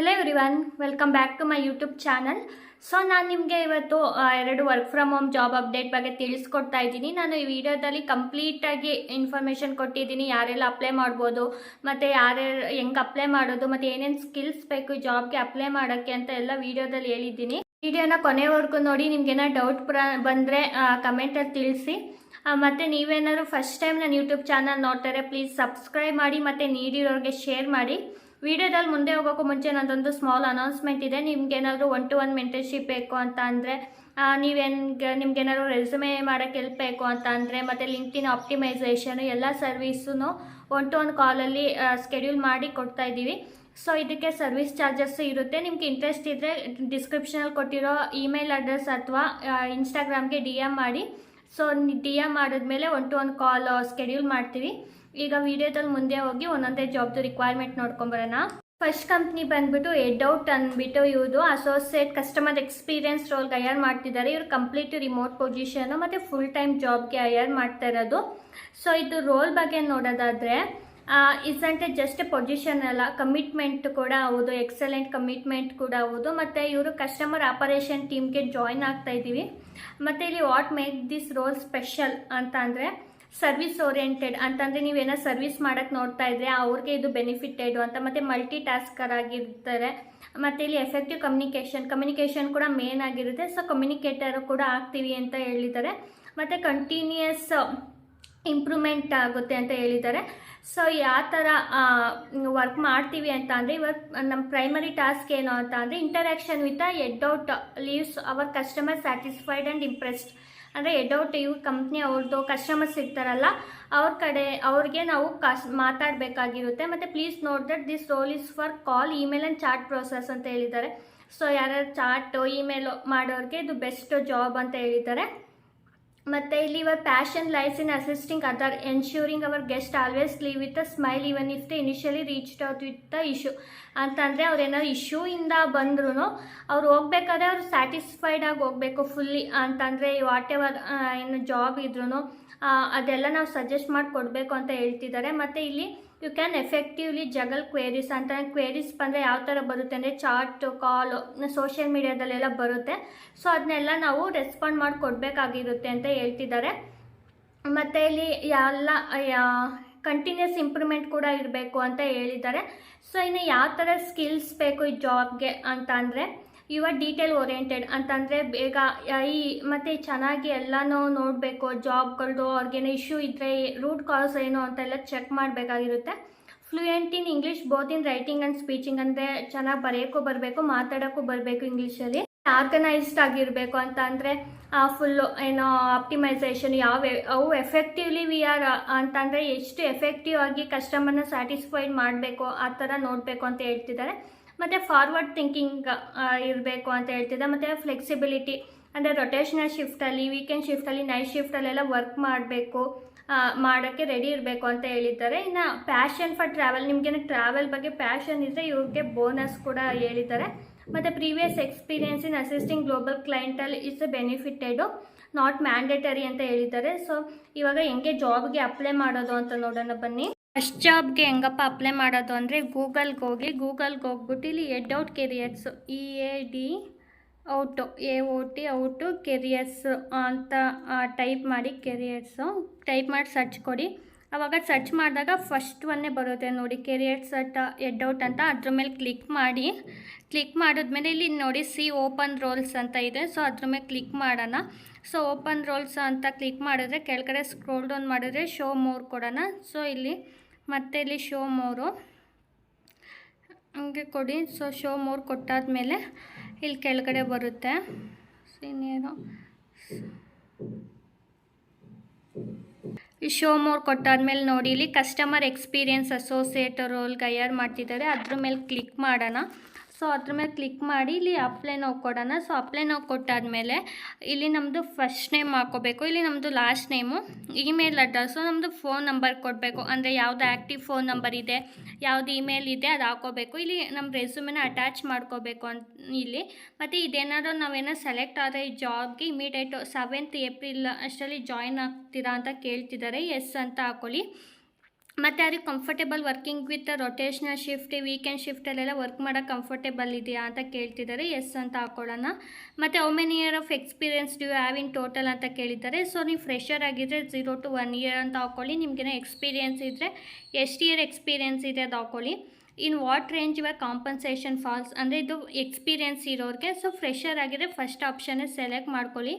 Hello everyone welcome back to my YouTube channel so ನಾನು ನಿಮಗೆ ಇವತ್ತು ಎರಡು work from home job update ಬಗ್ಗೆ ತಿಳಿಸ್ಕೊಡ್ತಾ ಇದ್ದೀನಿ. ನಾನು ಈ ವಿಡಿಯೋದಲ್ಲಿ ಕಂಪ್ಲೀಟಾಗಿ ಇನ್ಫಾರ್ಮೇಷನ್ ಕೊಟ್ಟಿದ್ದೀನಿ. ಯಾರೆಲ್ಲ ಅಪ್ಲೈ ಮಾಡ್ಬೋದು, ಮತ್ತು ಯಾರ್ಯಾರು ಹೆಂಗೆ ಅಪ್ಲೈ ಮಾಡೋದು, ಮತ್ತು ಏನೇನು ಸ್ಕಿಲ್ಸ್ ಬೇಕು ಈ ಜಾಬ್ಗೆ ಅಪ್ಲೈ ಮಾಡೋಕ್ಕೆ ಅಂತ ಎಲ್ಲ ವಿಡಿಯೋದಲ್ಲಿ ಹೇಳಿದ್ದೀನಿ. ವಿಡಿಯೋನ ಕೊನೆವರೆಗೂ ನೋಡಿ ನಿಮ್ಗೇನೋ ಡೌಟ್ ಪ್ರ, ಬಂದರೆ ಕಮೆಂಟಲ್ಲಿ ತಿಳಿಸಿ. ಮತ್ತು ನೀವೇನಾದ್ರು ಫಸ್ಟ್ ಟೈಮ್ ನನ್ನ ಯೂಟ್ಯೂಬ್ ಚಾನಲ್ ನೋಡ್ತಾರೆ ಪ್ಲೀಸ್ ಸಬ್ಸ್ಕ್ರೈಬ್ ಮಾಡಿ, ಮತ್ತು ನೀಡಿರೋರಿಗೆ ಶೇರ್ ಮಾಡಿ. ವಿಡಿಯೋದಲ್ಲಿ ಮುಂದೆ ಹೋಗೋಕ್ಕೂ ಮುಂಚೆ ನಂದೊಂದು ಸ್ಮಾಲ್ ಅನೌನ್ಸ್ಮೆಂಟ್ ಇದೆ. ನಿಮ್ಗೆ ಏನಾದರೂ ಒನ್ ಟು ಒನ್ ಮೆಂಟರ್ಶಿಪ್ ಬೇಕು ಅಂತ ಅಂದರೆ ನೀವೇನು ನಿಮ್ಗೇನಾದ್ರು ರೆಸ್ಯೂಮೆ ಮಾಡೋಕ್ಕೆ ಹೆಲ್ಪ್ ಬೇಕು ಅಂತ ಅಂದರೆ, ಮತ್ತು ಲಿಂಕ್ಡಿನ್ ಆಪ್ಟಿಮೈಸೇಷನು ಎಲ್ಲ ಸರ್ವೀಸೂ ಒನ್ ಟು ಒನ್ ಕಾಲಲ್ಲಿ ಸ್ಕೆಡ್ಯೂಲ್ ಮಾಡಿ ಕೊಡ್ತಾ ಇದ್ದೀವಿ. ಸೊ ಇದಕ್ಕೆ ಸರ್ವಿಸ್ ಚಾರ್ಜಸ್ ಇರುತ್ತೆ. ನಿಮ್ಗೆ ಇಂಟ್ರೆಸ್ಟ್ ಇದ್ದರೆ ಡಿಸ್ಕ್ರಿಪ್ಷನಲ್ಲಿ ಕೊಟ್ಟಿರೋ ಇಮೇಲ್ ಅಡ್ರೆಸ್ ಅಥವಾ ಇನ್ಸ್ಟಾಗ್ರಾಮ್ಗೆ ಡಿ ಎಂ ಮಾಡಿ. ಸೊ ಡಿ ಎಂ ಮಾಡಿದ್ಮೇಲೆ one to one call schedule ಮಾಡ್ತೀವಿ. ಈಗ ವಿಡಿಯೋದಲ್ಲಿ ಮುಂದೆ ಹೋಗಿ ಒಂದೊಂದೇ ಜಾಬ್ದು ರಿಕ್ವೈರ್ಮೆಂಟ್ ನೋಡ್ಕೊಂಬರೋಣ. ಫಸ್ಟ್ ಕಂಪ್ನಿ ಬಂದ್ಬಿಟ್ಟು ಎಡ್ ಔಟ್ ಅಂದ್ಬಿಟ್ಟು ಇವ್ರದು ಅಸೋಸಿಯೇಟ್ ಕಸ್ಟಮರ್ ಎಕ್ಸ್ಪೀರಿಯನ್ಸ್ ರೋಲ್ಗೆ ಹೈಯರ್ ಮಾಡ್ತಿದ್ದಾರೆ ಇವರು ಕಂಪ್ಲೀಟ್ ರಿಮೋಟ್ ಪೊಸಿಷನು ಮತ್ತು ಫುಲ್ ಟೈಮ್ ಜಾಬ್ಗೆ ಹೈಯರ್ ಮಾಡ್ತಾ ಇರೋದು. ಸೊ ಇದು ರೋಲ್ ಬಗ್ಗೆ ನೋಡೋದಾದರೆ ಇಸಂಟ್ ಜಸ್ಟ್ ಪೊಸಿಷನ್ ಅಲ್ಲ ಕಮಿಟ್ಮೆಂಟ್ ಕೂಡ ಹೌದು ಎಕ್ಸಲೆಂಟ್ ಕಮಿಟ್ಮೆಂಟ್ ಕೂಡ ಹೌದು. ಮತ್ತು ಇವರು ಕಸ್ಟಮರ್ ಆಪರೇಷನ್ ಟೀಮ್ಗೆ ಜಾಯ್ನ್ ಆಗ್ತಾ ಇದ್ದೀವಿ ಮತ್ತು ಇಲ್ಲಿ what make this role special ಅಂತ ಅಂದರೆ ಸರ್ವಿಸ್ ಓರಿಯೆಂಟೆಡ್ ಅಂತಂದರೆ ನೀವೇನೋ ಸರ್ವಿಸ್ ಮಾಡೋಕ್ಕೆ ನೋಡ್ತಾ ಇದ್ರೆ ಅವ್ರಿಗೆ ಇದು ಬೆನಿಫಿಟೆಡ್ ಅಂತ, ಮತ್ತು ಮಲ್ಟಿ ಟಾಸ್ಕರ್ ಆಗಿರ್ತಾರೆ, ಮತ್ತು ಇಲ್ಲಿ ಎಫೆಕ್ಟಿವ್ ಕಮ್ಯುನಿಕೇಷನ್ ಕಮ್ಯುನಿಕೇಷನ್ ಕೂಡ ಮೇನ್ ಆಗಿರುತ್ತೆ. ಸೊ ಕಮ್ಯುನಿಕೇಟರ್ ಕೂಡ ಆಗ್ತೀವಿ ಅಂತ ಹೇಳಿದ್ದಾರೆ. ಮತ್ತು ಕಂಟಿನ್ಯೂಯಸ್ ಇಂಪ್ರೂವ್ಮೆಂಟ್ ಆಗುತ್ತೆ ಅಂತ ಹೇಳಿದ್ದಾರೆ. ಸೊ ಯಾವ ಥರ ವರ್ಕ್ ಮಾಡ್ತೀವಿ ಅಂತ ಅಂದರೆ ಇವಾಗ ನಮ್ಮ ಪ್ರೈಮರಿ ಟಾಸ್ಕ್ ಏನು ಅಂತ ಅಂದರೆ interaction with Headout leaves our customer satisfied and impressed ಅಂದರೆ ಎಡೌಟ್ ಯು ಕಂಪ್ನಿ ಅವ್ರದ್ದು ಕಸ್ಟಮರ್ಸ್ ಇರ್ತಾರಲ್ಲ, ಅವ್ರ ಕಡೆ ಅವ್ರಿಗೆ ನಾವು ಕಸ್ ಮಾತಾಡಬೇಕಾಗಿರುತ್ತೆ. ಮತ್ತು please note that this role is for call email and chat process ಅಂತ ಹೇಳಿದ್ದಾರೆ. ಸೊ ಯಾರ್ಯಾರು ಚಾಟು ಇಮೇಲು ಮಾಡೋರಿಗೆ ಇದು ಬೆಸ್ಟ್ ಜಾಬ್ ಅಂತ ಹೇಳಿದ್ದಾರೆ. ಮತ್ತು ಇಲ್ಲಿ ಇವರ್ passion lies in assisting other ensuring our guest always leave with a smile even if the initially reached out with the issue ಅಂತಂದರೆ ಅವ್ರು ಏನಾದ್ರು ಇಶ್ಯೂಯಿಂದ ಬಂದ್ರೂ ಅವ್ರು ಹೋಗ್ಬೇಕಾದ್ರೆ ಅವ್ರು ಸ್ಯಾಟಿಸ್ಫೈಡ್ ಆಗಿ ಹೋಗಬೇಕು ಫುಲ್ಲಿ ಅಂತಂದರೆ ವಾಟ್ ಎವರ್ ಏನು ಜಾಬ್ ಇದ್ರೂ ಅದೆಲ್ಲ ನಾವು ಸಜೆಸ್ಟ್ ಮಾಡಿ ಕೊಡಬೇಕು ಅಂತ ಹೇಳ್ತಿದ್ದಾರೆ. ಮತ್ತು ಇಲ್ಲಿ you can effectively juggle queries ಅಂತ ಕ್ವೇರೀಸ್ ಬಂದರೆ ಯಾವ ಥರ ಬರುತ್ತೆ ಅಂದರೆ ಚಾಟ್ ಕಾಲು ಸೋಷಿಯಲ್ ಮೀಡಿಯಾದಲ್ಲೆಲ್ಲ ಬರುತ್ತೆ. ಸೊ ಅದನ್ನೆಲ್ಲ ನಾವು ರೆಸ್ಪಾಂಡ್ ಮಾಡಿ ಕೊಡಬೇಕಾಗಿರುತ್ತೆ ಅಂತ ಹೇಳ್ತಿದ್ದಾರೆ. ಮತ್ತು ಇಲ್ಲಿ ಎಲ್ಲ ಕಂಟಿನ್ಯೂಸ್ ಇಂಪ್ರೂವ್ಮೆಂಟ್ ಕೂಡ ಇರಬೇಕು ಅಂತ ಹೇಳಿದ್ದಾರೆ. ಸೊ ಇನ್ನು ಯಾವ ಥರ ಸ್ಕಿಲ್ಸ್ ಬೇಕು ಈ ಜಾಬ್ಗೆ ಅಂತ ಅಂದರೆ ಯುವ ಡೀಟೇಲ್ ಓರಿಯೆಂಟೆಡ್ ಅಂತಂದರೆ ಬೇಗ ಈ ಮತ್ತು ಚೆನ್ನಾಗಿ ಎಲ್ಲನೂ ನೋಡಬೇಕು ಜಾಬ್ಗಳದ್ದು ಅವ್ರಿಗೇನೋ ಇಶ್ಯೂ ಇದ್ದರೆ ರೂಟ್ ಕಾಸ್ ಏನು ಅಂತೆಲ್ಲ check ಮಾಡಬೇಕಾಗಿರುತ್ತೆ. Fluent in English both in writing and speeching ಅಂದರೆ ಚೆನ್ನಾಗಿ ಬರೆಯೋಕ್ಕೂ ಬರಬೇಕು, ಮಾತಾಡೋಕ್ಕೂ ಬರಬೇಕು ಇಂಗ್ಲೀಷಲ್ಲಿ ಆರ್ಗನೈಸ್ಡ್ ಆಗಿರಬೇಕು ಅಂತ ಅಂದರೆ ಫುಲ್ಲು ಏನೋ ಆಪ್ಟಿಮೈಸೇಷನ್ ಯಾವ ಅವು ಎಫೆಕ್ಟಿವ್ಲಿ ವಿ ಆರ್ ಅಂತಂದರೆ ಎಷ್ಟು ಎಫೆಕ್ಟಿವ್ ಆಗಿ ಕಸ್ಟಮರ್ನ ಸ್ಯಾಟಿಸ್ಫೈಡ್ ಮಾಡಬೇಕು, ಆ ಥರ ನೋಡಬೇಕು ಅಂತ ಹೇಳ್ತಿದ್ದಾರೆ. ಮತ್ತು ಫಾರ್ವರ್ಡ್ ಥಿಂಕಿಂಗ್ ಇರಬೇಕು ಅಂತ ಹೇಳ್ತಿದ್ದೆ. ಮತ್ತು ಫ್ಲೆಕ್ಸಿಬಿಲಿಟಿ ಅಂದರೆ ರೊಟೇಷನಲ್ ಶಿಫ್ಟಲ್ಲಿ ವೀಕೆಂಡ್ ಶಿಫ್ಟಲ್ಲಿ ನೈಟ್ ಶಿಫ್ಟಲ್ಲೆಲ್ಲ ವರ್ಕ್ ಮಾಡಬೇಕು ಮಾಡೋಕ್ಕೆ ರೆಡಿ ಇರಬೇಕು ಅಂತ ಹೇಳಿದ್ದಾರೆ. ಇನ್ನು ಪ್ಯಾಷನ್ ಫಾರ್ ಟ್ರಾವೆಲ್ ನಿಮಗೇನು ಟ್ರಾವೆಲ್ ಬಗ್ಗೆ ಪ್ಯಾಷನ್ ಇದ್ದರೆ ಇವ್ರಿಗೆ ಬೋನಸ್ ಕೂಡ ಹೇಳಿದ್ದಾರೆ. ಮತ್ತು previous experience in assisting global ಕ್ಲೈಂಟಲ್ಲಿ is benefited not mandatory ಅಂತ ಹೇಳಿದ್ದಾರೆ. ಸೊ ಇವಾಗ ಹೆಂಗೆ ಜಾಬ್ಗೆ ಅಪ್ಲೈ ಮಾಡೋದು ಅಂತ ನೋಡೋಣ ಬನ್ನಿ. ಫಸ್ಟ್ ಜಾಬ್ಗೆ ಹೆಂಗಪ್ಪ ಅಪ್ಲೈ ಮಾಡೋದು ಅಂದರೆ ಗೂಗಲ್ಗೆ ಹೋಗಿ ಗೂಗಲ್ಗೆ ಹೋಗ್ಬಿಟ್ಟು ಇಲ್ಲಿ Headout careers E A D out A O T out careers ಅಂತ ಟೈಪ್ ಮಾಡಿ ಕೆರಿಯರ್ಸು ಟೈಪ್ ಮಾಡಿ ಸರ್ಚ್ ಕೊಡಿ. ಆವಾಗ ಸರ್ಚ್ ಮಾಡಿದಾಗ ಫಸ್ಟ್ ಒನ್ನೇ ಬರುತ್ತೆ ನೋಡಿ ಕೆರಿಯರ್ಸ್ ಅಟ್ ಎಡ್ ಔಟ್ ಅಂತ, ಅದ್ರ ಮೇಲೆ ಕ್ಲಿಕ್ ಮಾಡಿ. ಕ್ಲಿಕ್ ಮಾಡಿದ್ಮೇಲೆ ಇಲ್ಲಿ ನೋಡಿ ಸಿ ಓಪನ್ ರೋಲ್ಸ್ ಅಂತ ಇದೆ. ಸೊ ಅದ್ರ ಮೇಲೆ ಕ್ಲಿಕ್ ಮಾಡೋಣ. ಸೊ ಓಪನ್ ರೋಲ್ಸ್ ಅಂತ ಕ್ಲಿಕ್ ಮಾಡಿದ್ರೆ ಕೆಳಗಡೆ ಸ್ಕ್ರೋಲ್ ಡೌನ್ ಮಾಡಿದ್ರೆ ಶೋ ಮೋರ್ ಕೊಡೋಣ. ಸೊ ಇಲ್ಲಿ ಮತ್ತೆ ಇಲ್ಲಿ ಶೋ ಮೋರು. ಹಂಗೆ ಕೊಡಿ. ಸೊ ಶೋ ಮೋರ್ ಕೊಟ್ಟಾದ್ಮೇಲೆ ಇಲ್ಲಿ ಕೆಳಗಡೆ ಬರುತ್ತೆ. ಸೀನಿಯರು ಈ ಶೋ ಮೋರ್ ಕೊಟ್ಟಾದ್ಮೇಲೆ ನೋಡಿ, ಇಲ್ಲಿ ಕಸ್ಟಮರ್ ಎಕ್ಸ್ಪೀರಿಯನ್ಸ್ ಅಸೋಸಿಯೇಟ್ ರೋಲ್ಗೆ ಗೈಯರ್ ಮಾಡ್ತಿದ್ದಾರೆ. ಅದ್ರ ಮೇಲೆ ಕ್ಲಿಕ್ ಮಾಡೋಣ. ಸೊ ಅದ್ರ ಮೇಲೆ ಕ್ಲಿಕ್ ಮಾಡಿ ಇಲ್ಲಿ ಅಪ್ಲೈ ನಾವು ಕೊಡೋಣ. ಸೊ ಅಪ್ಲೈ ನಾವು ಕೊಟ್ಟಾದಮೇಲೆ ಇಲ್ಲಿ ನಮ್ಮದು ಫಸ್ಟ್ ನೇಮ್ ಹಾಕೋಬೇಕು. ಇಲ್ಲಿ ನಮ್ಮದು ಲಾಸ್ಟ್ ನೇಮು ಇಮೇಲ್ ಅಡ್ರೆಸ್ಸು ನಮ್ಮದು ಫೋನ್ ನಂಬರ್ ಕೊಡಬೇಕು. ಅಂದರೆ ಯಾವುದು ಆ್ಯಕ್ಟಿವ್ ಫೋನ್ ನಂಬರ್ ಇದೆ, ಯಾವುದು ಇಮೇಲ್ ಇದೆ ಅದು ಹಾಕೋಬೇಕು. ಇಲ್ಲಿ ನಮ್ಮ ರೆಸ್ಯೂಮೆನ ಅಟ್ಯಾಚ್ ಮಾಡ್ಕೋಬೇಕು ಅಂತ ಇಲ್ಲಿ. ಮತ್ತು ಇದೇನಾದರೂ ನಾವೇನೋ ಸೆಲೆಕ್ಟ್ ಆದರೆ ಈ ಜಾಬ್ಗೆ ಇಮಿಡಿಯೇಟು ಸೆವೆಂತ್ ಏಪ್ರಿಲ್ ಅಷ್ಟರಲ್ಲಿ ಜಾಯ್ನ್ ಆಗ್ತೀರಾ ಅಂತ ಕೇಳ್ತಿದ್ದಾರೆ. ಎಸ್ ಅಂತ ಹಾಕೊಳ್ಳಿ. ಮತ್ತು ಅವ್ರಿಗೆ comfortable working with rotational shift weekend ಶಿಫ್ಟಲ್ಲೆಲ್ಲ work ಮಾಡೋಕ್ಕೆ ಕಂಫರ್ಟೇಬಲ್ ಇದೆಯಾ ಅಂತ ಕೇಳ್ತಿದ್ದಾರೆ. ಎಸ್ ಅಂತ ಹಾಕೊಳ್ಳೋಣ. ಮತ್ತು how many year of experience do have in total ಅಂತ ಕೇಳಿದ್ದಾರೆ. ಸೊ ನೀವು ಫ್ರೆಷರ್ ಆಗಿದ್ದರೆ ಝೀರೋ ಟು ಒನ್ ಇಯರ್ ಅಂತ ಹಾಕೊಳ್ಳಿ. ನಿಮಗೇನೋ ಎಕ್ಸ್ಪೀರಿಯನ್ಸ್ ಇದ್ದರೆ ಎಷ್ಟು ಇಯರ್ ಎಕ್ಸ್ಪೀರಿಯನ್ಸ್ ಇದೆ ಅದು ಹಾಕೊಳ್ಳಿ. ಇನ್ ವಾಟ್ ರೇಂಜ್ ಇವಾಗ ಕಾಂಪನ್ಸೇಷನ್ ಫಾಲ್ಸ್ ಅಂದರೆ ಇದು ಎಕ್ಸ್ಪೀರಿಯನ್ಸ್ ಇರೋರಿಗೆ. ಸೊ ಫ್ರೆಷರ್ ಆಗಿದ್ರೆ ಫಸ್ಟ್ ಆಪ್ಷನ್ನೇ ಸೆಲೆಕ್ಟ್ ಮಾಡ್ಕೊಳ್ಳಿ.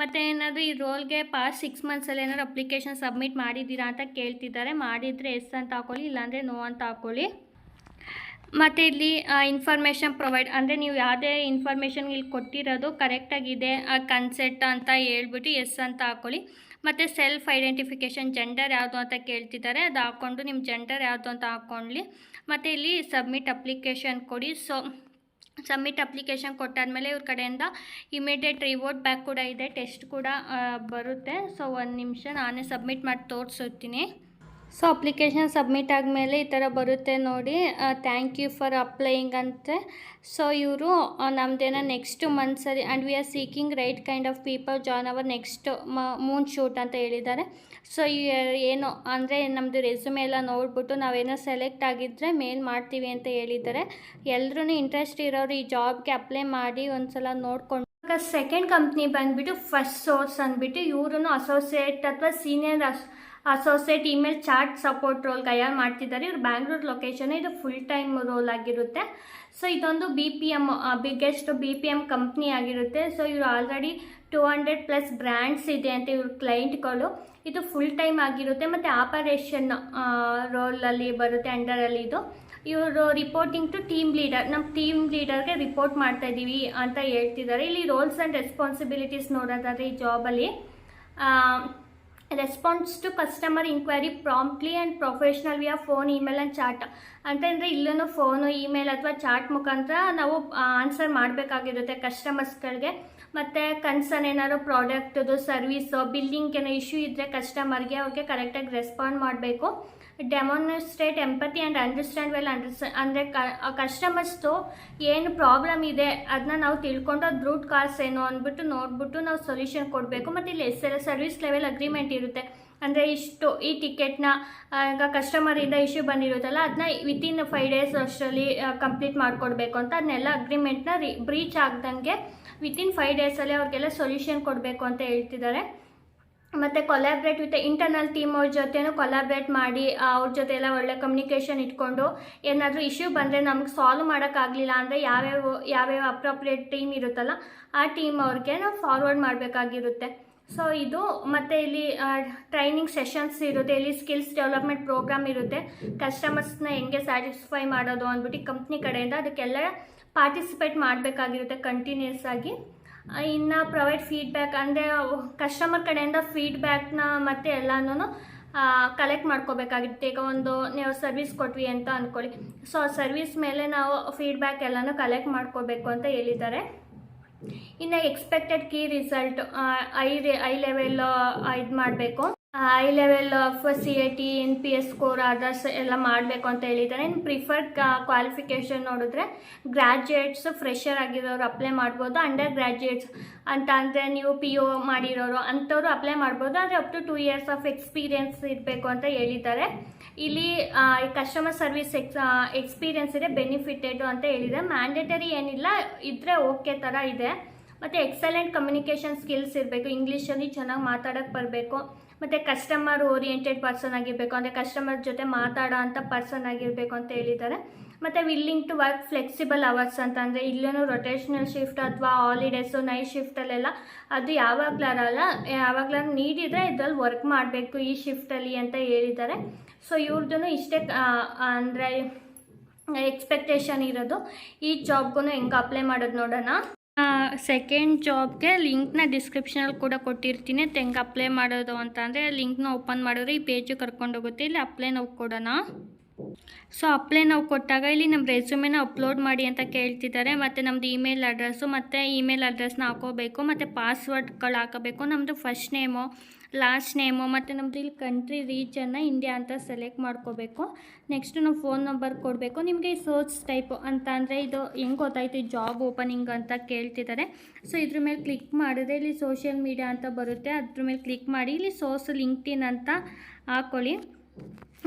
ಮತ್ತು ಏನಾದರೂ ಈ ರೋಲ್ಗೆ ಪಾಸ್ ಸಿಕ್ಸ್ ಮಂತ್ಸಲ್ಲಿ ಏನಾದ್ರು ಅಪ್ಲಿಕೇಶನ್ ಸಬ್ಮಿಟ್ ಮಾಡಿದ್ದೀರಾ ಅಂತ ಕೇಳ್ತಿದ್ದಾರೆ. ಮಾಡಿದರೆ ಎಸ್ ಅಂತ ಹಾಕೊಳ್ಳಿ, ಇಲ್ಲಾಂದರೆ ನೋ ಅಂತ ಹಾಕೊಳ್ಳಿ. ಮತ್ತು ಇಲ್ಲಿ ಇನ್ಫಾರ್ಮೇಷನ್ ಪ್ರೊವೈಡ್ ಅಂದರೆ ನೀವು ಯಾವುದೇ ಇನ್ಫಾರ್ಮೇಷನ್ ಇಲ್ಲಿ ಕೊಟ್ಟಿರೋದು ಕರೆಕ್ಟಾಗಿದೆ ಕನ್ಸೆಟ್ ಅಂತ ಹೇಳ್ಬಿಟ್ಟು ಎಸ್ ಅಂತ ಹಾಕೊಳ್ಳಿ. ಮತ್ತು ಸೆಲ್ಫ್ ಐಡೆಂಟಿಫಿಕೇಷನ್ ಜೆಂಡರ್ ಯಾವುದು ಅಂತ ಕೇಳ್ತಿದ್ದಾರೆ, ಅದು ಹಾಕ್ಕೊಂಡು ನಿಮ್ಮ ಜೆಂಡರ್ ಯಾವುದು ಅಂತ ಹಾಕ್ಕೊಳ್ಳಿ ಮತ್ತು ಇಲ್ಲಿ ಸಬ್ಮಿಟ್ ಅಪ್ಲಿಕೇಶನ್ ಕೊಡಿ. ಸೊ ಸಬ್ಮಿಟ್ ಅಪ್ಲಿಕೇಶನ್ ಕೊಟ್ಟಾದಮೇಲೆ ಇವ್ರ ಕಡೆಯಿಂದ ಇಮಿಡಿಯೇಟ್ ರಿವೋಟ್ ಬ್ಯಾಕ್ ಕೂಡ ಇದೆ ಟೆಸ್ಟ್ ಕೂಡ ಬರುತ್ತೆ. ಸೊ ಒಂದು ನಿಮಿಷ ನಾನೇ ಸಬ್ಮಿಟ್ ಮಾಡಿ ತೋರಿಸುತ್ತೀನಿ ಸೊ ಅಪ್ಲಿಕೇಶನ್ ಸಬ್ಮಿಟ್ ಆದಮೇಲೆ ಈ ಥರ ಬರುತ್ತೆ ನೋಡಿ. ಥ್ಯಾಂಕ್ ಯು ಫಾರ್ ಅಪ್ಲೈಯಿಂಗ್ ಅಂತೆ. ಸೊ ಇವರು ನಮ್ಮದೇನೋ ನೆಕ್ಸ್ಟ್ ಸರಿ and we are seeking right kind of people join our next moonshot ಅಂತ ಹೇಳಿದ್ದಾರೆ. ಸೊ ಏನು, ಅಂದರೆ ನಮ್ಮದು ರೆಸ್ಯೂಮೆ ಎಲ್ಲ ನೋಡ್ಬಿಟ್ಟು ನಾವೇನೋ ಸೆಲೆಕ್ಟ್ ಆಗಿದ್ದರೆ ಮೇಲ್ ಮಾಡ್ತೀವಿ ಅಂತ ಹೇಳಿದ್ದಾರೆ. ಎಲ್ಲರೂ ಇಂಟ್ರೆಸ್ಟ್ ಇರೋರು ಈ ಜಾಬ್ಗೆ ಅಪ್ಲೈ ಮಾಡಿ ಒಂದ್ಸಲ ನೋಡ್ಕೊಂಡು. ಇವಾಗ ಸೆಕೆಂಡ್ ಕಂಪ್ನಿ ಬಂದುಬಿಟ್ಟು ಫಸ್ಟ್ ಸೋರ್ಸ್ ಅಂದ್ಬಿಟ್ಟು ಇವ್ರೂ ಅಸೋಸಿಯೇಟ್ ಅಥವಾ senior as associate email chat support role ತಯಾರು ಮಾಡ್ತಿದ್ದಾರೆ. ಇವ್ರು ಬ್ಯಾಂಗ್ಳೂರ್ ಲೊಕೇಶನ್ ಇದು ಫುಲ್ ಟೈಮ್ ರೋಲ್ ಆಗಿರುತ್ತೆ. ಸೊ ಇದೊಂದು B P M biggest B P M company ಆಗಿರುತ್ತೆ. ಸೊ ಇವರು already two hundred plus brands ಇದೆ ಅಂತ ಇವ್ರ ಕ್ಲೈಂಟ್ಗಳು ಇದು ಫುಲ್ ಟೈಮ್ ಆಗಿರುತ್ತೆ. ಮತ್ತು ಆಪರೇಷನ್ ರೋಲಲ್ಲಿ ಬರುತ್ತೆ ಅಂಡರಲ್ಲಿ ಇದು. ಇವರು ರಿಪೋರ್ಟಿಂಗ್ ಟು ಟೀಮ್ ಲೀಡರ್ ನಮ್ಮ ಟೀಮ್ ಲೀಡರ್ಗೆ ರಿಪೋರ್ಟ್ ಮಾಡ್ತಾ ಇದ್ದೀವಿ ಅಂತ ಹೇಳ್ತಿದ್ದಾರೆ. ಇಲ್ಲಿ ರೋಲ್ಸ್ ಆ್ಯಂಡ್ ರೆಸ್ಪಾನ್ಸಿಬಿಲಿಟೀಸ್ ನೋಡೋದಾದ್ರೆ ಈ ಜಾಬಲ್ಲಿ response to customer inquiry promptly and professional ಆ ಫೋನ್ ಇಮೇಲ್ ಆ್ಯಂಡ್ ಚಾಟ್ ಅಂತಂದರೆ ಇಲ್ಲೂ ಫೋನು ಇಮೇಲ್ ಅಥವಾ ಚಾಟ್ ಮುಖಾಂತರ ನಾವು ಆನ್ಸರ್ ಮಾಡಬೇಕಾಗಿರುತ್ತೆ ಕಸ್ಟಮರ್ಸ್ಗಳಿಗೆ ಮತ್ತು ಕನ್ಸರ್ನ್ ಏನಾದ್ರು ಪ್ರಾಡಕ್ಟದು ಸರ್ವಿಸು ಬಿಲ್ಲಿಂಗ್ ಏನೋ ಇಶ್ಯೂ ಇದ್ದರೆ ಕಸ್ಟಮರ್ಗೆ ಅವ್ರಿಗೆ ಕರೆಕ್ಟಾಗಿ ರೆಸ್ಪಾಂಡ್ ಮಾಡಬೇಕು. Demonstrate empathy and understand well understand ಅಂದರೆ ಕಸ್ಟಮರ್ಸ್ದು ಏನು ಪ್ರಾಬ್ಲಮ್ ಇದೆ ಅದನ್ನ ನಾವು ತಿಳ್ಕೊಂಡು ಅದು ರೂಟ್ ಕಾಸ್ ಏನು ಅಂದ್ಬಿಟ್ಟು ನೋಡ್ಬಿಟ್ಟು ನಾವು ಸೊಲ್ಯೂಷನ್ ಕೊಡಬೇಕು. ಮತ್ತು ಇಲ್ಲಿ S L service level agreement ಇರುತ್ತೆ. ಅಂದರೆ ಇಷ್ಟು, ಈ ಟಿಕೆಟ್ನ ಈಗ ಕಸ್ಟಮರಿಂದ ಇಶ್ಯೂ ಬಂದಿರುತ್ತಲ್ಲ ಅದನ್ನ ವಿತಿನ್ ಫೈವ್ ಡೇಸ್ ಅಷ್ಟರಲ್ಲಿ ಕಂಪ್ಲೀಟ್ ಮಾಡಿಕೊಡ್ಬೇಕು ಅಂತ ಅದನ್ನೆಲ್ಲ ಅಗ್ರಿಮೆಂಟ್ನ ರೀ ಬ್ರೀಚ್ ಆಗ್ದಂಗೆ ವಿತಿನ್ ಫೈವ್ ಡೇಸಲ್ಲಿ ಅವ್ರಿಗೆಲ್ಲ ಸೊಲ್ಯೂಷನ್ ಕೊಡಬೇಕು ಅಂತ ಹೇಳ್ತಿದ್ದಾರೆ. ಮತ್ತು ಕೊಲಾಬ್ರೇಟ್ ವಿತ್ ಇಂಟರ್ನಲ್ ಟೀಮ್ ಅವ್ರ ಜೊತೆನೂ ಕೊಲಾಬ್ರೇಟ್ ಮಾಡಿ ಅವ್ರ ಜೊತೆ ಎಲ್ಲ ಒಳ್ಳೆ ಕಮ್ಯುನಿಕೇಷನ್ ಇಟ್ಕೊಂಡು ಏನಾದರೂ ಇಶ್ಯೂ ಬಂದರೆ ನಮ್ಗೆ ಸಾಲ್ವ್ ಮಾಡೋಕ್ಕಾಗಲಿಲ್ಲ ಅಂದರೆ ಯಾವ್ಯಾವ ಯಾವ್ಯಾವ ಅಪ್ರೋಪ್ರಿಯೇಟ್ ಟೀಮ್ ಇರುತ್ತಲ್ಲ ಆ ಟೀಮ್ ಅವ್ರಿಗೆ ನಾವು ಫಾರ್ವರ್ಡ್ ಮಾಡಬೇಕಾಗಿರುತ್ತೆ. ಸೊ ಇದು ಮತ್ತು ಇಲ್ಲಿ ಟ್ರೈನಿಂಗ್ ಸೆಷನ್ಸ್ ಇರುತ್ತೆ, ಇಲ್ಲಿ ಸ್ಕಿಲ್ಸ್ ಡೆವಲಪ್ಮೆಂಟ್ ಪ್ರೋಗ್ರಾಮ್ ಇರುತ್ತೆ. ಕಸ್ಟಮರ್ಸ್ನ ಹೆಂಗೆ ಸ್ಯಾಟಿಸ್ಫೈ ಮಾಡೋದು ಅಂದ್ಬಿಟ್ಟು ಕಂಪ್ನಿ ಕಡೆಯಿಂದ ಅದಕ್ಕೆಲ್ಲ ಪಾರ್ಟಿಸಿಪೇಟ್ ಮಾಡಬೇಕಾಗಿರುತ್ತೆ ಕಂಟಿನ್ಯೂಸ್ ಆಗಿ. ಇನ್ನು ಪ್ರೊವೈಡ್ ಫೀಡ್ಬ್ಯಾಕ್ ಅಂದರೆ ಕಸ್ಟಮರ್ ಕಡೆಯಿಂದ ಫೀಡ್ಬ್ಯಾಕ್ನ ಮತ್ತು ಎಲ್ಲನೂ ಕಲೆಕ್ಟ್ ಮಾಡ್ಕೋಬೇಕಾಗಿರುತ್ತೆ ಈಗ ಒಂದು ನೀವು ಸರ್ವಿಸ್ ಕೊಟ್ವಿ ಅಂತ ಅಂದ್ಕೊಳ್ಳಿ ಸೊ ಆ ಸರ್ವಿಸ್ ಮೇಲೆ ನಾವು ಫೀಡ್ಬ್ಯಾಕ್ ಎಲ್ಲನೂ ಕಲೆಕ್ಟ್ ಮಾಡ್ಕೋಬೇಕು ಅಂತ ಹೇಳಿದ್ದಾರೆ. ಇನ್ನು expected key result high high level ಇದು ಮಾಡಬೇಕು. High level of C I T N P S score others ಎಲ್ಲ ಮಾಡಬೇಕು ಅಂತ ಹೇಳಿದ್ದಾರೆ. ಇನ್ನು ಪ್ರಿಫರ್ಡ್ ಕ್ವಾಲಿಫಿಕೇಷನ್ ನೋಡಿದ್ರೆ ಗ್ರ್ಯಾಜುಯೇಟ್ಸ್ ಫ್ರೆಷರ್ ಆಗಿರೋರು ಅಪ್ಲೈ ಮಾಡ್ಬೋದು. ಅಂಡರ್ ಗ್ರ್ಯಾಜುಯೇಟ್ಸ್ ಅಂತ ಅಂದರೆ ನೀವು ಪಿ ಒ ಮಾಡಿರೋರು ಅಂಥವ್ರು ಅಪ್ಲೈ ಮಾಡ್ಬೋದು. ಆದರೆ up to two years of experience ಇರಬೇಕು ಅಂತ ಹೇಳಿದ್ದಾರೆ. ಇಲ್ಲಿ ಕಸ್ಟಮರ್ ಸರ್ವಿಸ್ ಎಕ್ಸ್ ಎಕ್ಸ್ಪೀರಿಯನ್ಸ್ ಇದೆ ಬೆನಿಫಿಟೆಡು ಅಂತ ಹೇಳಿದ್ದಾರೆ ಮ್ಯಾಂಡೇಟರಿ ಏನಿಲ್ಲ ಇದ್ದರೆ ಓಕೆ ಥರ ಇದೆ. ಮತ್ತು ಎಕ್ಸಲೆಂಟ್ ಕಮ್ಯುನಿಕೇಷನ್ ಸ್ಕಿಲ್ಸ್ ಇರಬೇಕು. ಇಂಗ್ಲೀಷಲ್ಲಿ ಚೆನ್ನಾಗಿ ಮಾತಾಡೋಕ್ಕೆ ಬರಬೇಕು. ಮತ್ತು ಕಸ್ಟಮರ್ ಓರಿಯೆಂಟೆಡ್ ಪರ್ಸನ್ ಆಗಿರಬೇಕು, ಅಂದರೆ ಕಸ್ಟಮರ್ ಜೊತೆ ಮಾತಾಡೋ ಅಂಥ ಪರ್ಸನ್ ಆಗಿರಬೇಕು ಅಂತ ಹೇಳಿದ್ದಾರೆ. ಮತ್ತು willing to work flexible hours ಅಂತ, ಅಂದರೆ ಇಲ್ಲೂ ರೊಟೇಷ್ನಲ್ ಶಿಫ್ಟ್ ಅಥವಾ ಹಾಲಿಡೇಸು ನೈಟ್ ಶಿಫ್ಟಲ್ಲೆಲ್ಲ ಅದು ಯಾವಾಗಲಾರಲ್ಲ, ಯಾವಾಗಲಾರು ನೀಡಿದರೆ ಇದ್ರಲ್ಲಿ ವರ್ಕ್ ಮಾಡಬೇಕು ಈ ಶಿಫ್ಟಲ್ಲಿ ಅಂತ ಹೇಳಿದ್ದಾರೆ. ಸೊ ಇವ್ರದ್ದು ಇಷ್ಟೇ ಅಂದರೆ ಎಕ್ಸ್ಪೆಕ್ಟೇಷನ್ ಇರೋದು. ಈ ಜಾಬ್ಗೂ ಹೆಂಗೆ ಅಪ್ಲೈ ಮಾಡೋದು ನೋಡೋಣ. ಸೆಕೆಂಡ್ ಜಾಬ್ಗೆ ಲಿಂಕ್ನ ಡಿಸ್ಕ್ರಿಪ್ಷನಲ್ಲಿ ಕೂಡ ಕೊಟ್ಟಿರ್ತೀನಿ. ತೆಂಗೆ ಅಪ್ಲೈ ಮಾಡೋದು ಅಂತ ಅಂದರೆ ಲಿಂಕ್ನ ಓಪನ್ ಮಾಡಿದ್ರೆ ಈ ಪೇಜು ಕರ್ಕೊಂಡೋಗುತ್ತೆ ಇಲ್ಲಿ ಅಪ್ಲೈ ನಾವು ಕೊಡೋಣ. ಸೊ ಅಪ್ಲೈ ನಾವು ಕೊಟ್ಟಾಗ ಇಲ್ಲಿ ನಮ್ಮ ರೆಸ್ಯೂಮೆನ ಅಪ್ಲೋಡ್ ಮಾಡಿ ಅಂತ ಕೇಳ್ತಿದ್ದಾರೆ. ಮತ್ತು ನಮ್ಮದು ಇಮೇಲ್ ಅಡ್ರೆಸ್ಸು ಮತ್ತು ಇಮೇಲ್ ಅಡ್ರೆಸ್ನ ಹಾಕೋಬೇಕು, ಮತ್ತು ಪಾಸ್ವರ್ಡ್ಗಳು ಹಾಕೋಬೇಕು. ನಮ್ಮದು ಫಸ್ಟ್ ನೇಮು ಲಾಸ್ಟ್ ನೇಮು ಮತ್ತು ನಮ್ಮದು ಇಲ್ಲಿ ಕಂಟ್ರಿ ರೀಜನ್ನ ಇಂಡಿಯಾ ಅಂತ ಸೆಲೆಕ್ಟ್ ಮಾಡ್ಕೋಬೇಕು. ನೆಕ್ಸ್ಟ್ ನಾವು ಫೋನ್ ನಂಬರ್ ಕೊಡಬೇಕು. ನಿಮಗೆ ಸೋರ್ಸ್ ಟೈಪು ಅಂತ ಅಂದರೆ ಇದು ಹೆಂಗೆ ಗೊತ್ತಾಯಿತು? ಜಾಬ್ ಓಪನಿಂಗ್ ಅಂತ ಕೇಳ್ತಿದ್ದಾರೆ. ಸೊ ಇದ್ರ ಮೇಲೆ ಕ್ಲಿಕ್ ಮಾಡಿದ್ರೆ ಇಲ್ಲಿ ಸೋಷಿಯಲ್ ಮೀಡಿಯಾ ಅಂತ ಬರುತ್ತೆ. ಅದ್ರ ಮೇಲೆ ಕ್ಲಿಕ್ ಮಾಡಿ ಇಲ್ಲಿ ಸೋರ್ಸ್ ಲಿಂಕ್ಡಿನ್ ಅಂತ ಹಾಕ್ಕೊಳ್ಳಿ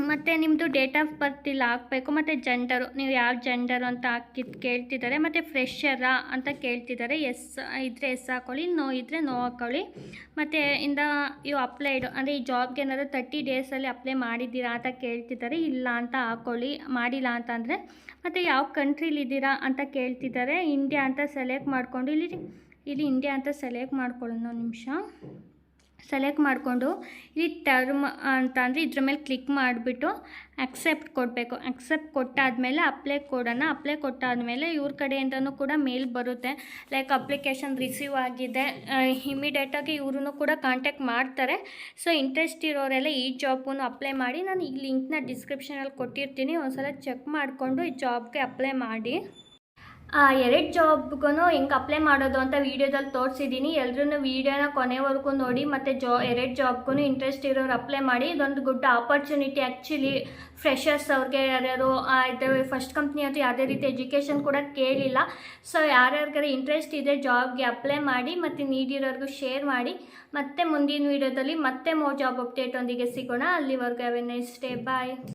ಮತ್ತು ನಿಮ್ಮದು ಡೇಟ್ ಆಫ್ ಬರ್ತ್ ಇಲ್ಲಿ ಹಾಕಬೇಕು, ಮತ್ತು ಜೆಂಡರು ನೀವು ಯಾವ ಜೆಂಡರು ಅಂತ ಹಾಕಿದ್, ಕೇಳ್ತಿದ್ದಾರೆ, ಮತ್ತು ಫ್ರೆಶರಾ ಅಂತ ಕೇಳ್ತಿದ್ದಾರೆ ಎಸ್ ಇದ್ದರೆ ಎಸ್ ಹಾಕೊಳ್ಳಿ ನೋ ಇದ್ದರೆ ನೋ ಹಾಕೊಳ್ಳಿ. ಮತ್ತು ಇಂದ ಇವು ಅಪ್ಲೈಡು ಅಂದರೆ ಈ ಜಾಬ್ಗೆ ಏನಾದರೂ ತರ್ಟಿ ಡೇಸಲ್ಲಿ ಅಪ್ಲೈ ಮಾಡಿದ್ದೀರಾ ಅಂತ ಕೇಳ್ತಿದ್ದಾರೆ, ಇಲ್ಲ ಅಂತ ಹಾಕೊಳ್ಳಿ, ಮಾಡಿಲ್ಲ ಅಂತಂದರೆ ಮತ್ತು ಯಾವ ಕಂಟ್ರಿಲಿದ್ದೀರಾ ಅಂತ ಕೇಳ್ತಿದ್ದಾರೆ ಇಂಡಿಯಾ ಅಂತ ಸೆಲೆಕ್ಟ್ ಮಾಡಿಕೊಂಡು, ಇಲ್ಲಿ ಇಲ್ಲಿ ಇಂಡಿಯಾ ಅಂತ ಸೆಲೆಕ್ಟ್ ಮಾಡ್ಕೊಳ್ಳೋಣ ನಿಮಿಷ. ಸೆಲೆಕ್ಟ್ ಮಾಡಿಕೊಂಡು ಇಲ್ಲಿ ಟರ್ಮ್ ಅಂತ ಅಂದರೆ ಇದ್ರ ಮೇಲೆ ಕ್ಲಿಕ್ ಮಾಡಿಬಿಟ್ಟು ಅಕ್ಸೆಪ್ಟ್ ಕೊಡಬೇಕು. ಅಕ್ಸೆಪ್ಟ್ ಕೊಟ್ಟಾದಮೇಲೆ ಅಪ್ಲೈ ಕೊಡೋಣ. ಅಪ್ಲೈ ಕೊಟ್ಟಾದಮೇಲೆ ಇವ್ರ ಕಡೆಯಿಂದನೂ ಕೂಡ ಮೇಲ್ ಬರುತ್ತೆ. ಲೈಕ್ ಅಪ್ಲಿಕೇಶನ್ ರಿಸೀವ್ ಆಗಿದೆ. ಇಮಿಡಿಯೇಟಾಗಿ ಇವ್ರೂ ಕೂಡ ಕಾಂಟ್ಯಾಕ್ಟ್ ಮಾಡ್ತಾರೆ. ಸೊ ಇಂಟ್ರೆಸ್ಟ್ ಇರೋರೆಲ್ಲ ಈ ಜಾಬ್ಗೂ ಅಪ್ಲೈ ಮಾಡಿ. ನಾನು ಈ ಲಿಂಕ್ನ ಡಿಸ್ಕ್ರಿಪ್ಷನಲ್ಲಿ ಕೊಟ್ಟಿರ್ತೀನಿ. ಒಂದ್ಸಲ ಚೆಕ್ ಮಾಡಿಕೊಂಡು ಈ ಜಾಬ್ಗೆ ಅಪ್ಲೈ ಮಾಡಿ. ಎರಡು ಜಾಬ್ಗೂ ಹೆಂಗೆ ಅಪ್ಲೈ ಮಾಡೋದು ಅಂತ ವೀಡಿಯೋದಲ್ಲಿ ತೋರಿಸಿದ್ದೀನಿ ಎಲ್ಲರೂ ವೀಡಿಯೋನ ಕೊನೆವರೆಗೂ ನೋಡಿ ಮತ್ತು ಜಾ ಎರಡು ಜಾಬ್ಗೂ ಇಂಟ್ರೆಸ್ಟ್ ಇರೋರು ಅಪ್ಲೈ ಮಾಡಿ. ಇದೊಂದು ಗುಡ್ ಆಪರ್ಚುನಿಟಿ ಆ್ಯಕ್ಚುಲಿ ಫ್ರೆಷರ್ಸ್ ಅವ್ರಿಗೆ ಯಾರ್ಯಾರು ಆ, ಇದು ಫಸ್ಟ್ ಕಂಪ್ನಿ ಅಥವಾ ಯಾವುದೇ ರೀತಿ ಎಜುಕೇಷನ್ ಕೂಡ ಕೇಳಿಲ್ಲ. ಸೊ ಯಾರ್ಯಾರಿಗಾರ ಇಂಟ್ರೆಸ್ಟ್ ಇದೆ ಜಾಬ್ಗೆ ಅಪ್ಲೈ ಮಾಡಿ ಮತ್ತು ನೀಡಿರೋರ್ಗೂ ಶೇರ್ ಮಾಡಿ. ಮತ್ತೆ ಮುಂದಿನ ವೀಡಿಯೋದಲ್ಲಿ ಮತ್ತೆ ಮೋ ಜಾಬ್ ಅಪ್ಡೇಟ್ ಒಂದಿಗೆ ಸಿಗೋಣ. ಅಲ್ಲಿವರೆಗೂ ನೈಸ್ ಡೇ ಬಾಯ್